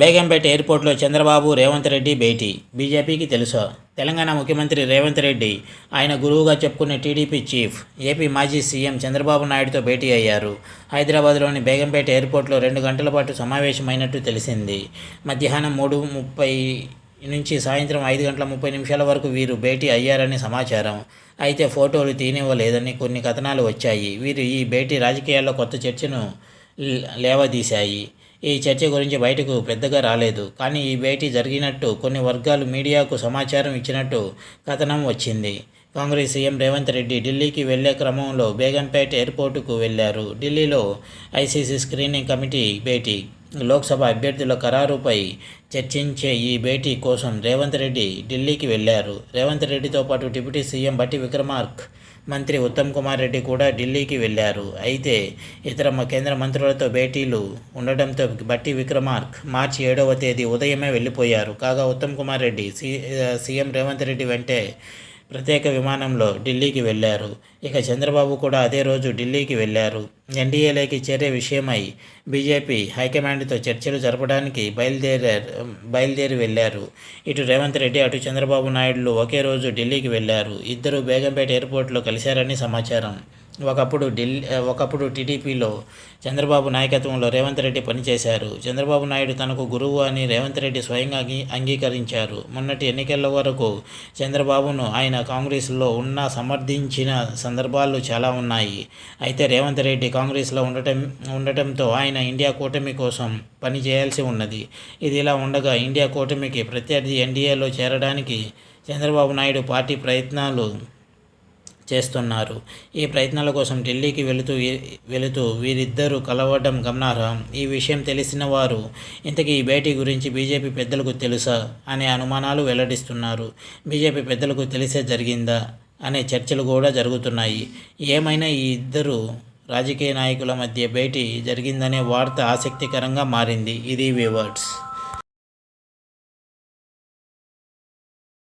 బేగంపేట ఎయిర్పోర్ట్లో చంద్రబాబు రేవంత్ రెడ్డి భేటీ. బీజేపీకి తెలుసా? తెలంగాణ ముఖ్యమంత్రి రేవంత్ రెడ్డి ఆయన గురువుగా చెప్పుకునే టీడీపీ చీఫ్ ఏపీ మాజీ సీఎం చంద్రబాబు నాయుడుతో భేటీ అయ్యారు. హైదరాబాద్లోని బేగంపేట ఎయిర్పోర్ట్లో రెండు గంటల పాటు సమావేశమైనట్టు తెలిసింది. మధ్యాహ్నం మూడు ముప్పై నుంచి సాయంత్రం ఐదు గంటల ముప్పై నిమిషాల వరకు వీరు భేటీ అయ్యారని సమాచారం. అయితే ఫోటోలు తీనివ్వలేదని కొన్ని కథనాలు వచ్చాయి. వీరు ఈ భేటీ రాజకీయాల్లో కొత్త చర్చను లేవదీశాయి. ఈ చర్చ గురించి బయటకు పెద్దగా రాలేదు. కానీ ఈ భేటీ జరిగినట్టు కొన్ని వర్గాలు మీడియాకు సమాచారం ఇచ్చినట్టు కథనం వచ్చింది. కాంగ్రెస్ సీఎం రేవంత్ రెడ్డి ఢిల్లీకి వెళ్ళే క్రమంలో బేగంపేట్ ఎయిర్పోర్టుకు వెళ్ళారు ఢిల్లీలో ఐసీసీ స్క్రీనింగ్ కమిటీ భేటీ. లోక్సభ అభ్యర్థుల ఖరారుపై చర్చించే ఈ భేటీ కోసం రేవంత్ రెడ్డి ఢిల్లీకి వెళ్ళారు రేవంత్ రెడ్డితో పాటు డిప్యూటీ సీఎం బట్టి విక్రమార్క్ మంత్రి ఉత్తమ్ కుమార్ రెడ్డి కూడా ఢిల్లీకి వెళ్ళారు అయితే ఇతర కేంద్ర మంత్రులతో భేటీలు ఉండడంతో బట్టి విక్రమార్క్ మార్చి ఏడవ తేదీ ఉదయమే వెళ్ళిపోయారు. కాగా ఉత్తమ్ కుమార్ రెడ్డి సి సీఎం రేవంత్ రెడ్డి వెంటే ప్రత్యేక విమానంలో ఢిల్లీకి వెళ్ళారు. ఇక చంద్రబాబు కూడా అదే రోజు ఢిల్లీకి వెళ్ళారు. ఎన్డీఏలోకి చేరే విషయమై బీజేపీ హైకమాండ్తో చర్చలు జరపడానికి బయలుదేరారు బయలుదేరి వెళ్ళారు. ఇటు రేవంత్ రెడ్డి అటు చంద్రబాబు నాయుడులు ఒకే రోజు ఢిల్లీకి వెళ్ళారు. ఇద్దరు బేగంపేట ఎయిర్పోర్ట్లో కలిశారని సమాచారం. ఒకప్పుడు ఢిల్లీ ఒకప్పుడు టీడీపీలో చంద్రబాబు నాయకత్వంలో రేవంత్ రెడ్డి పనిచేశారు. చంద్రబాబు నాయుడు తనకు గురువు అని రేవంత్ రెడ్డి స్వయంగా అంగీకరించారు. మొన్నటి ఎన్నికల వరకు చంద్రబాబును ఆయన కాంగ్రెస్లో ఉన్న సమర్థించిన సందర్భాలు చాలా ఉన్నాయి. అయితే రేవంత్ రెడ్డి కాంగ్రెస్లో ఉండటం ఉండటంతో ఆయన ఇండియా కూటమి కోసం పని చేయాల్సి ఉన్నది. ఇది ఇలా ఉండగా ఇండియా కూటమికి ప్రత్యర్థి ఎన్డీఏలో చేరడానికి చంద్రబాబు నాయుడు పార్టీ ప్రయత్నాలు చేస్తున్నారు. ఈ ప్రయత్నాల కోసం ఢిల్లీకి వెళుతూ వెళుతూ వీరిద్దరూ కలవడం గమనార్హం. ఈ విషయం తెలిసిన వారు ఇంతకీ ఈ భేటీ గురించి బీజేపీ పెద్దలకు తెలుసా? అనే అనుమానాలు వెల్లడిస్తున్నారు. బీజేపీ పెద్దలకు తెలిసే జరిగిందా? అనే చర్చలు కూడా జరుగుతున్నాయి. ఏమైనా ఈ ఇద్దరు రాజకీయ నాయకుల మధ్య భేటీ జరిగిందనే వార్త ఆసక్తికరంగా మారింది. ఇది వివర్డ్స్.